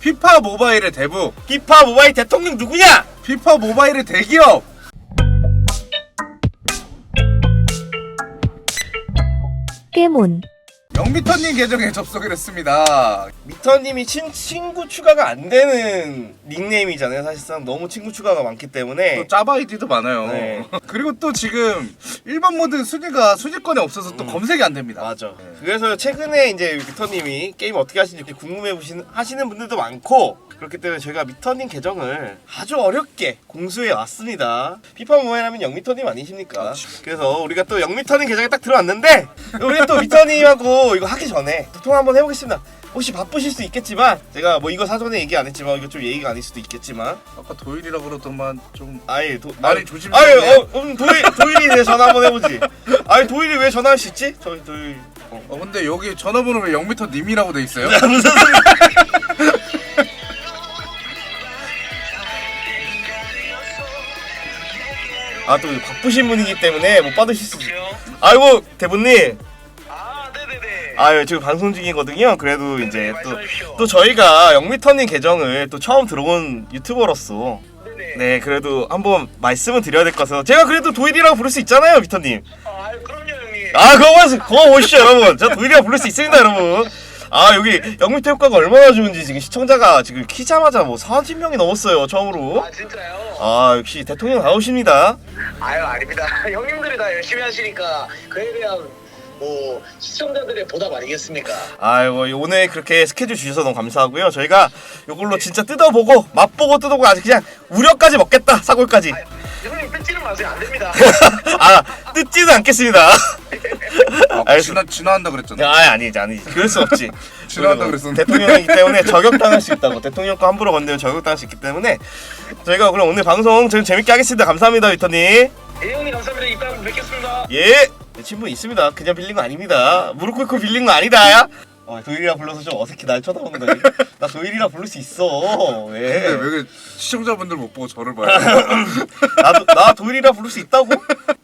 피파 모바일의 대부, 피파 모바일 대통령 누구냐? 피파 모바일의 대기업. 깨몬 영미터님 계정에 접속을 했습니다. 미터님이 친, 친구 추가가 안 되는 닉네임이잖아요. 사실상 너무 친구 추가가 많기 때문에 또 짜바 아이디도 많아요. 네. 그리고 또 지금 일반 모드 순위가 순위권에 없어서 또 검색이 안 됩니다. 맞아. 그래서 최근에 이제 미터님이 게임 어떻게 하시는지 궁금해 보시는 하시는 분들도 많고 그렇기 때문에 저희가 미터님 계정을 아주 어렵게 공수해 왔습니다. 피파 모바일 하면 영미터님 아니십니까? 그래서 우리가 또 영미터님 계정에 딱 들어왔는데 우리 또 미터님하고 이거 하기 전에 소통 한번 해보겠습니다. 혹시 바쁘실 수 있겠지만 제가 뭐 이거 사전에 얘기 안 했지만 이거 좀 얘기가 아닐 수도 있겠지만 아까 도일이라 그러더만 좀 아예 도, 말이 아, 조심스럽네. 아예 어, 음, 도일 도일이 내 전화 한번 해보지. 아니 도일이 왜 전화할 수 있지? 저희 도일 어. 어 근데 여기 전화번호 왜 영미터 님이라고 돼 있어요? 무슨 소리? 아또 바쁘신 분이기 때문에 못 받으실 수 있어요. 아이고 대본님. 아. 아유 지금 방송 중이거든요. 그래도 이제 또. 또 저희가 영미터님 계정을 또 처음 들어온 유튜버로서. 네 그래도 한번 말씀을 드려야 될 것 같아서 제가 그래도 도일이라고 부를 수 있잖아요, 미터님. 아, 그럼요, 형님. 아 그거 그거 보시죠 여러분 저 도일이라 부를 수 있습니다 여러분 아 여기 영미태 효과가 얼마나 좋은지 지금 시청자가 지금 키자마자 뭐 40명이 넘었어요 처음으로 아, 진짜요? 아 역시 대통령 나오십니다 아유, 아닙니다. 형님들이 다 열심히 하시니까 그에 대한 뭐 시청자들의 보답 아니겠습니까? 아이고 오늘 그렇게 스케줄 주셔서 너무 감사하고요 저희가 이걸로 진짜 뜯어보고 맛보고 뜯어보고 아주 그냥 우려까지 먹겠다 사골까지 형님 뺏지는 마세요. 안 됩니다. 아 뜯지는 않겠습니다 아, 알겠습니다. 진화 진화한다 그랬잖아. 아 아니지 아니지 그럴 수 없지 지나간다 그랬었는데. 대통령이기 때문에 저격당할 수 있다고 대통령 거 함부로 건드면 저격당할 수 있기 때문에 저희가 그럼 오늘 방송 좀 재밌게 하겠습니다 감사합니다 위터님 예, 형님 감사합니다. 이따 뵙겠습니다. 예 친분 있습니다. 그냥 빌린 거 아닙니다. 무릎 꿇고 빌린 거 아니다. 어, 도일이라 불러서 좀 어색해. 날 쳐다보는 거지. 나 도일이라 부를 수 있어. 근데 왜왜그 시청자분들 못 보고 저를 봐요? 나도 나 도일이라 부를 수 있다고?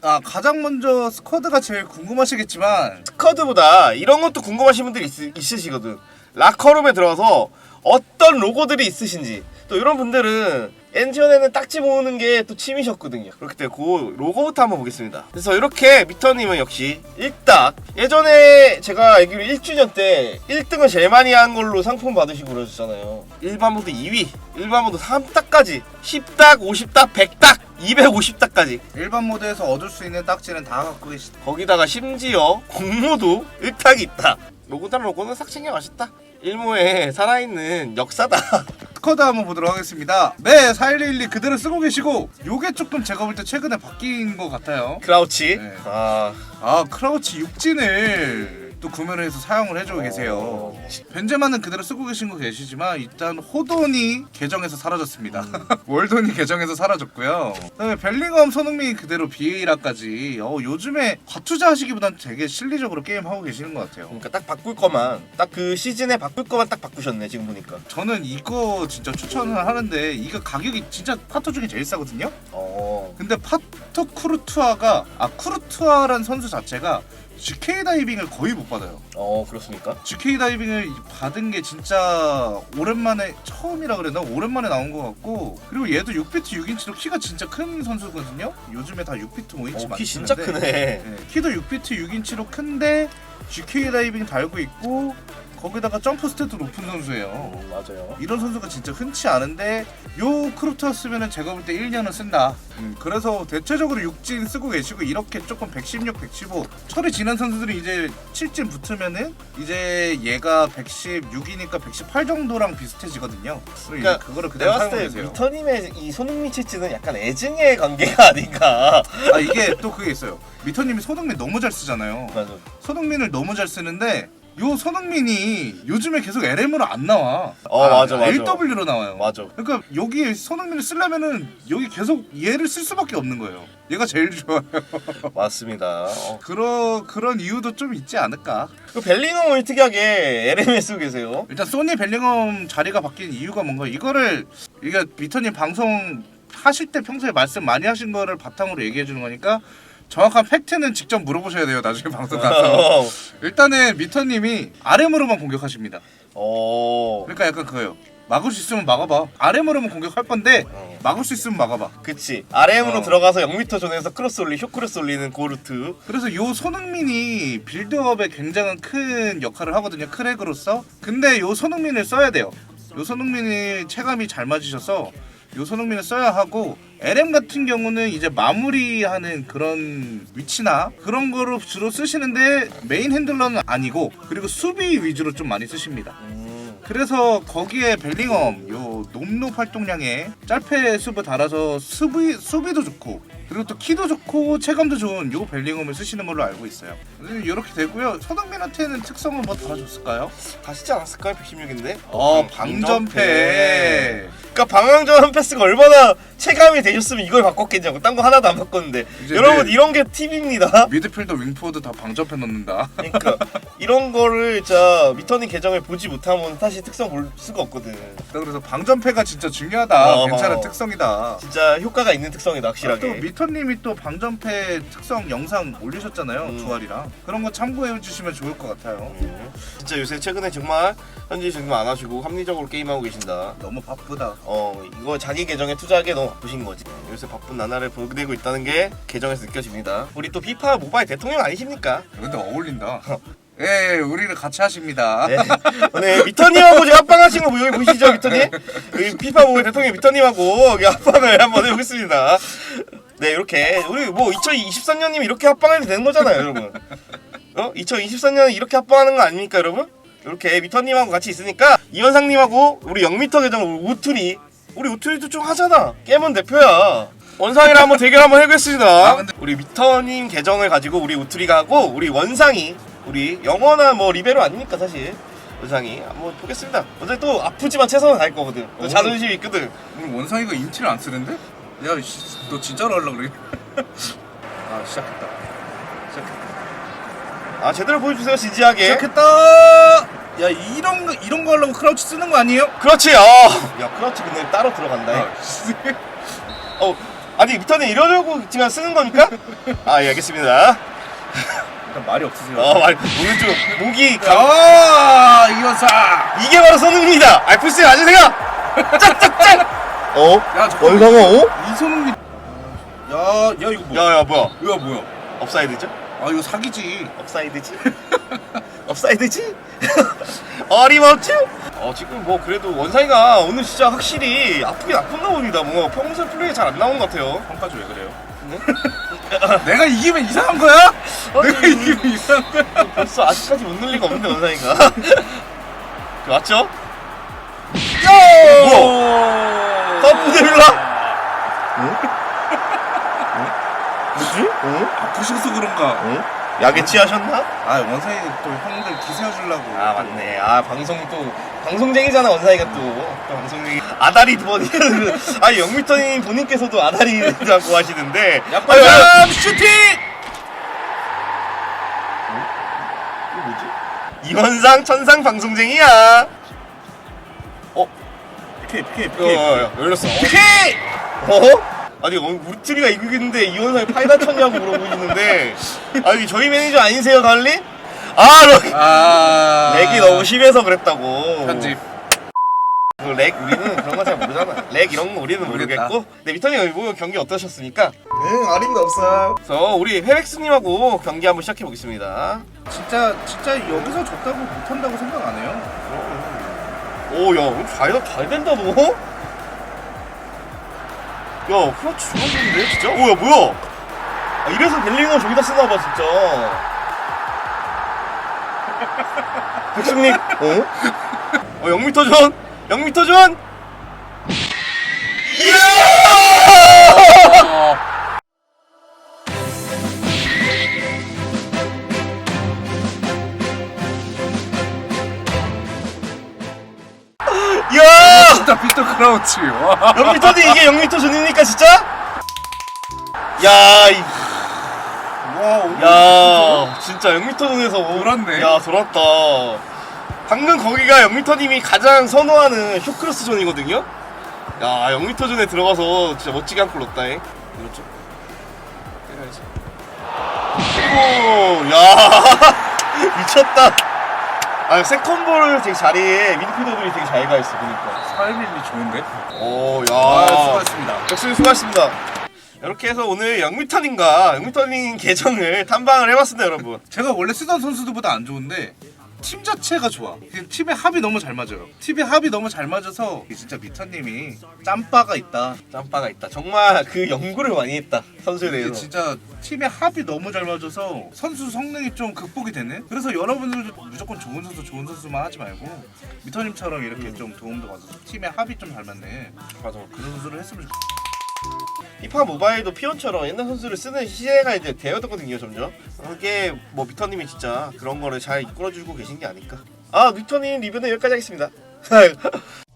아 가장 먼저 스쿼드가 제일 궁금하시겠지만 스쿼드보다 이런 것도 궁금하신 분들이 있, 있으시거든. 라커룸에 들어가서 어떤 로고들이 있으신지. 또 이런 분들은 엔지원에는 딱지 모으는 게 또 취미셨거든요. 그렇기 때문에 그 로고부터 한번 보겠습니다. 그래서 이렇게 미터님은 역시 일딱 예전에 제가 알기로 1주년 때 1등을 제일 많이 한 걸로 상품 받으시고 그러셨잖아요. 일반 모드 2위, 일반 모드 3딱까지 10딱, 50딱, 100딱, 250딱까지 일반 모드에서 얻을 수 있는 딱지는 다 갖고 계시다. 거기다가 심지어 공모도 일탁이 있다. 로고다른 로고는 싹 챙겨 맛있다. 일모에 살아있는 역사다. 스쿼드 한번 보도록 하겠습니다. 네, 4112 그대로 쓰고 계시고 요게 조금 제가 볼 때 최근에 바뀐 것 같아요. 크라우치. 네. 아, 아 크라우치 육진을 또 구매를 해서 사용을 해주고 계세요. 벤제마는 그대로 쓰고 계신 거 계시지만 일단 호돈이 계정에서 사라졌습니다. 월돈이 계정에서 사라졌고요. 그다음에 벨링엄, 손흥민 그대로 비에이라까지 어, 요즘에 과투자 하시기보단 되게 실리적으로 게임 하고 계시는 것 같아요. 그러니까 딱 바꿀 거만 딱 그 시즌에 바꿀 거만 딱 바꾸셨네 지금 보니까. 저는 이거 진짜 추천을 하는데 이거 가격이 진짜 파토 중에 제일 싸거든요. 어. 근데 파토 쿠르투아가 아 쿠르투아란 선수 자체가 GK 다이빙을 거의 못 받아요. 어 그렇습니까? GK 다이빙을 받은 게 진짜 오랜만에 처음이라 그랬나 오랜만에 나온 것 같고 그리고 얘도 6피트 6인치로 키가 진짜 큰 선수거든요. 요즘에 다 6피트 5인치 어, 키 진짜 많이 크네. 네, 키도 6피트 6인치로 큰데 GK 다이빙 달고 있고 거기다가 점프 스탯도 높은 선수예요. 음, 맞아요. 이런 선수가 진짜 흔치 않은데 요 크루트였으면 제가 볼 때 1년은 쓴다. 음, 그래서 대체적으로 6진 쓰고 계시고 이렇게 조금 116, 115 철이 지난 선수들이 이제 7진 붙으면은 이제 얘가 116이니까 118 정도랑 비슷해지거든요. 그러니까 그러니까 그거를 그대로 내가 봤을 때. 미터님의 이 손흥민 치즈는 약간 애증의 관계가 아닌가. 아 이게 또 그게 있어요. 미터님이 손흥민 너무 잘 쓰잖아요. 맞아. 손흥민을 너무 잘 쓰는데 요 손흥민이 요즘에 계속 LM으로 안 나와. 어, 맞아, 맞아. LW로 나와요. 맞아. 그러니까 여기 손흥민을 쓰려면은 여기 계속 얘를 쓸 수밖에 없는 거예요. 얘가 제일 좋아요. 맞습니다. 어. 그런 그런 이유도 좀 있지 않을까. 그 벨링엄을 특이하게 LM에 쓰고 계세요. 일단 소니 벨링엄 자리가 바뀐 이유가 뭔가 이거를 이게 비터님 방송 하실 때 평소에 말씀 많이 하신 거를 바탕으로 얘기해 주는 거니까 정확한 팩트는 직접 물어보셔야 돼요. 나중에 방송 가서. 어. 일단은 미터님이 RM으로만 공격하십니다. 어. 그러니까 약간 그거예요. 막을 수 있으면 막아봐. 아래무르면 공격할 건데 어. 막을 수 있으면 막아봐. 그치 RM으로 어. 들어가서 0m 존에서 크로스 올리 쇼크로스 올리는 고루트 그래서 요 손흥민이 빌드업에 굉장한 큰 역할을 하거든요. 크랙으로서. 근데 요 손흥민을 써야 돼요. 요 손흥민이 체감이 잘 맞으셔서 요 손흥민을 써야 하고 LM 같은 경우는 이제 마무리하는 그런 위치나 그런 거로 주로 쓰시는데 메인 핸들러는 아니고 그리고 수비 위주로 좀 많이 쓰십니다. 그래서 거기에 벨링엄 요 높높 활동량에 짤패 수브 달아서 수비 수비도 좋고 그리고 또 키도 좋고 체감도 좋은 요 벨링엄을 쓰시는 걸로 알고 있어요. 이렇게 되고요. 손흥민한테는 특성은 뭐 달아줬을까요? 가시지 않았을까요 116인데 어 방전패. 그러니까 방황전 패스가 얼마나 체감이 되셨으면 이걸 바꿨겠냐고 딴 거 하나도 안 바꿨는데 이제 여러분 네. 이런 게 팁입니다 미드필더 윙포워드 다 방전패 넣는다. 그러니까 이런 거를 자 미터니 계정을 보지 못하면 사실 특성 볼 수가 없거든 그래서 방전패가 진짜 중요하다. 어. 괜찮은 특성이다. 진짜 효과가 있는 특성이다 아, 확실하게 또 미터님이 또 방전패 특성 영상 올리셨잖아요 음. 주알이랑 그런 거 참고해 주시면 좋을 것 같아요 음, 진짜 요새 최근에 정말 현지 정말 안 하시고 합리적으로 게임하고 계신다 너무 바쁘다 어 이거 자기 계정에 투자하기에 너무 바쁘신 거지 요새 바쁜 나날을 보내고 있다는 게 계정에서 느껴집니다 우리 또 피파 모바일 대통령 아니십니까? 근데 어울린다 예 우리는 같이 하십니다 네. 오늘 미터님하고 지금 합방하신 거 여기 보시죠 미터님? 여기 피파 모바일 대통령 미터님하고 여기 합방을 한번 해보겠습니다 네 이렇게 우리 뭐 2023년이면 이렇게 합방해도 되는 거잖아요 여러분 어? 2023년은 이렇게 합방하는 거 아닙니까 여러분? 이렇게 미터님하고 같이 있으니까 이현상님하고 우리 0미터 계정 우투리 우리 우투리도 좀 하잖아 깨문 대표야 원상이랑 한번 대결 한번 해보겠습니다 아, 우리 미터님 계정을 가지고 우리 우투리가 하고 우리 원상이 우리 영원한 뭐 리베로 아닙니까 사실 원상이 한번 보겠습니다 어차피 또 아프지만 최선을 다할 거거든 또 어. 자존심 이 있거든 오늘 원상이가 인티를 안 쓰는데? 야, 씨, 너 진짜로 하려고 그래? 아, 시작했다. 시작했다. 아 제대로 보여주세요 진지하게 시작했다! 야, 이런 거, 이런 거 하려고 크라우치 쓰는 거 아니에요? 그렇지 어. 야 크러치 근데 따로 들어간다 아, 씨. 어 아니 미터는 이러려고 지금 쓰는 겁니까? 아 예 알겠습니다 일단 말이 없으세요. 어 말, 오늘 좀 목이 가... 아, 이거사! 이게 바로 손흥민이다 알프스 아주세요 짝짝짝 어? 야, 잠깐만. 원상어 어? 이손흥민. 야, 야, 이거 뭐야? 야 야 뭐야 이거 뭐야? 업사이드죠? 아, 이거 사기지. 업사이드지? 업사이드지? 어림없지? 어 지금 뭐 그래도 원상이가 오늘 진짜 확실히 아프긴 아픈가 봅니다 뭔가 평소 플레이 잘 안 나온 것 같아요 평가지 왜 그래요? 네? 내가 이기면 이상한 거야? 내가 이기면 이상한 거야? 벌써 아직까지 못 늘리가 없는데 원상이가 맞죠? 뭐야? 더프데빌라? 뭐지? 어? 아프셔서 그런가? 어? 약에 취하셨나? 아 원상이 또 형들 기세워주려고 아 맞네 아 방송 또 방송쟁이잖아 원상이가 또, 또 방송쟁이 아다리 버니 아 영미터님 본인께서도 아다리라고 하시는데 아유, 아유, 약간 슈팅! 이거 뭐지? 이원상 천상 방송쟁이야 어? PK PK 어, 어, 어, 열렸어 PK! 어? 아니 어, 우리 트리가 이기겠는데 이원상이 파이다 쳤냐고 물어보시는데 아니 저희 매니저 아니세요 달리? 아 럭- 아 렉이 너무 심해서 그랬다고 편집 그렉 우리는 그런 거 잘 모르잖아. 렉 이런 거 우리는 모르겠다. 모르겠고. 네 미터님 뭐 경기 어떠셨습니까? 응 아림도 없어. 그래서 우리 회백스님하고 경기 한번 시작해 보겠습니다. 진짜 진짜 여기서 졌다고 못한다고 생각 안 해요 오야 잘, 잘 된다 너. 야 크러치 좋았는데 진짜? 오야 뭐야? 아, 이래서 벨링을 저기다 쓰나봐 진짜. 백승님 어? 어 0m 전 0m 전. 크라우치 와 0m도 이게 0m 전입니까 진짜? 야, 이, 와, 오늘 야, 진짜 0m 전에서 돌았네. 야, 돌았다. 방금 거기가 0m님이 가장 선호하는 쇼크로스 존이거든요. 야, 0m 전에 들어가서 진짜 멋지게 한 골 넣었다잉. 그렇죠? 때려야지. 오, 야, 미쳤다. 아, 세컨볼을 되게 잘해. 미드필더들이 되게 잘 가 있어, 보니까. 타이밍이 좋은데? 오, 아, 야. 수고하셨습니다. 역시 수고하셨습니다. 이렇게 해서 오늘 영미턴님과 영미턴님 계정을 탐방을 해봤습니다, 여러분. 제가 원래 쓰던 선수들보다 안 좋은데 팀 자체가 좋아. 팀의 합이 너무 잘 맞아요. 팀의 합이 너무 잘 맞아서 진짜 미터님이 짬바가 있다. 짬바가 있다. 정말 그 연구를 많이 했다. 선수에 이게 대해서. 진짜 팀의 합이 너무 잘 맞아서 선수 성능이 좀 극복이 되네. 그래서 여러분들도 무조건 좋은 선수 좋은 선수만 하지 말고 미터님처럼 이렇게 좀 도움도 받아서 팀의 합이 좀 잘 맞네. 맞아. 그런 선수를 했으면 좋겠어. 피파 모바일도 피온처럼 옛날 선수를 쓰는 시대가 이제 되어졌거든요 점점. 그게 뭐 미터님이 진짜 그런 거를 잘 이끌어주고 계신 게 아닐까? 아 미터님 리뷰는 여기까지 하겠습니다